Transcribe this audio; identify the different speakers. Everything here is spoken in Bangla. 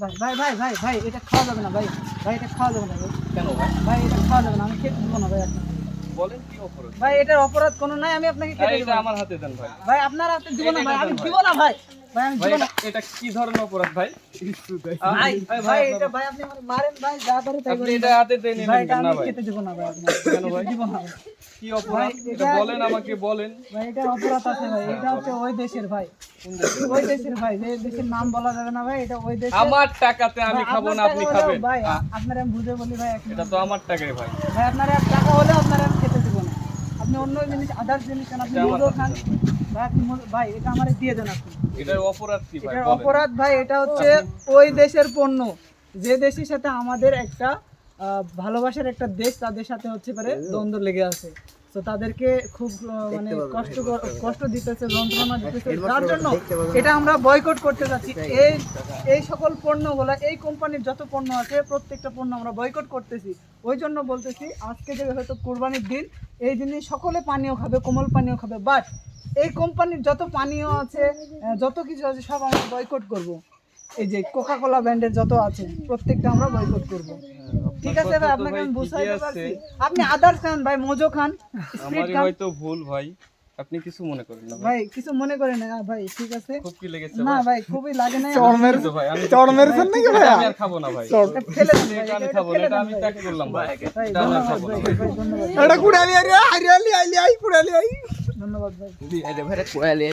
Speaker 1: ভাই ভাই ভাই ভাই ভাই এটা খাওয়া যাবে না ভাই। ভাই এটা খাওয়া যাবে না ভাই।
Speaker 2: কেন ভাই?
Speaker 1: ভাই এটা খাওয়া যাবে না আমি খেতে দেবো না ভাই আপনাকে
Speaker 2: বলেন কি অপরাধ?
Speaker 1: ভাই এটার অপরাধ কোনো নাই আমি আপনাকে খেতে দেবো
Speaker 2: আমার হাতে দেন ভাই।
Speaker 1: ভাই আপনার হাতে দিব না ভাই আমি দিব না ভাই।
Speaker 2: এটা- কি ধরনের অপরাধ ভাই?
Speaker 1: ভাই এটা ভাই আপনি আমার মারেন ভাই যা করে তাই
Speaker 2: আপনি এটা
Speaker 1: ভাই।
Speaker 2: হাতে দিয়ে
Speaker 1: ভাই
Speaker 2: নেবেন
Speaker 1: এটা
Speaker 2: কেন না
Speaker 1: আমি খেতে দেবো না ভাই
Speaker 2: কেন ভাই?
Speaker 1: দিব না
Speaker 2: কি অপরাধ? এটা
Speaker 1: এটা-
Speaker 2: বলেন আমাকে বলেন।
Speaker 1: ভাই এটা অপরাধ আছে ভাই। এটা হচ্ছে ওই দেশের ভাই। ওই দেশের ভাই। যে দেশের নাম বলা যাবে না ভাই এটা ওই দেশের
Speaker 2: আমার টাকাতে আমি খাব না আপনি খাবেন।
Speaker 1: ভাই আপনার আমি বুঝে বলি ভাই
Speaker 2: এটা তো আমার টাকাই ভাই।
Speaker 1: ভাই আপনার টাকা হলে আপনার আপনি অন্য জিনিস আদার্স জিনিস খান আপনি খান। ভাই এটা আমারে দিয়ে দেন আপনি।
Speaker 2: এটার অপরাধ কি ভাই?
Speaker 1: এটার অপরাধ ভাই এটা হচ্ছে ওই দেশের পণ্য। যে দেশের সাথে আমাদের একটা ভালোবাসার একটা দেশ তাদের সাথে হচ্ছে পারে দ্বন্দ্ব লেগে আছে। তো তাদেরকে খুব মানে কষ্ট কষ্ট দিতেছে যন্ত্রণা দিতেছে। যার জন্য এটা আমরা বয়কট করতে যাচ্ছি। এই এই সকল পণ্যগুলো এই কোম্পানির যত পণ্য আছে প্রত্যেকটা পণ্য আমরা বয়কট করতেছি। ওই জন্য বলতেছি আজকে যে হয়তো কোরবানির দিন এই দিনে সকলে পানীয় খাবে কোমল পানীয় খাবে বাট এই কোম্পানির যত পানীয় আছে যত কিছু আছে সব আমরা বয়কট করব। এই যে কোকা কোলা ব্র্যান্ডের যত আছে প্রত্যেকটা আমরা বয়কট করব। ঠিক আছে ভাই আপনাকে আমি বুঝাইতে পারছি। আপনি আদার্স খান ভাই মোজো খান। স্প্রিট খান।
Speaker 2: হয়তো ভুল ভাই। আপনি কিছু মনে করেন না ভাই?
Speaker 1: ভাই কিছু মনে করেন না। ভাই ঠিক আছে?
Speaker 2: খুব কি লেগেছে
Speaker 1: না
Speaker 2: ভাই?
Speaker 1: ভাই খুবই লাগে না
Speaker 2: কিন্তু ভাই আমি
Speaker 3: চড় মেরেছেন নাকি ভাই
Speaker 2: আমি আর খাব না ভাই।
Speaker 1: এটা ফেলে দেন ভাই,
Speaker 2: এটা আমি
Speaker 1: এটা
Speaker 2: খাব না
Speaker 1: ফেলে
Speaker 2: এটা
Speaker 1: দেন
Speaker 2: আমি
Speaker 1: ভাই।
Speaker 2: ত্যাগ করলাম ভাই।
Speaker 1: ভাই
Speaker 2: এটা আমি আর
Speaker 1: ধন্যবাদ
Speaker 2: খাব না
Speaker 1: ভাই ভাই। ধন্যবাদ।
Speaker 3: এটা কুড়ালি আরে আরে আলি আলি আই কুড়ালি আই।
Speaker 1: ধন্যবাদ ভাই।
Speaker 4: ভাই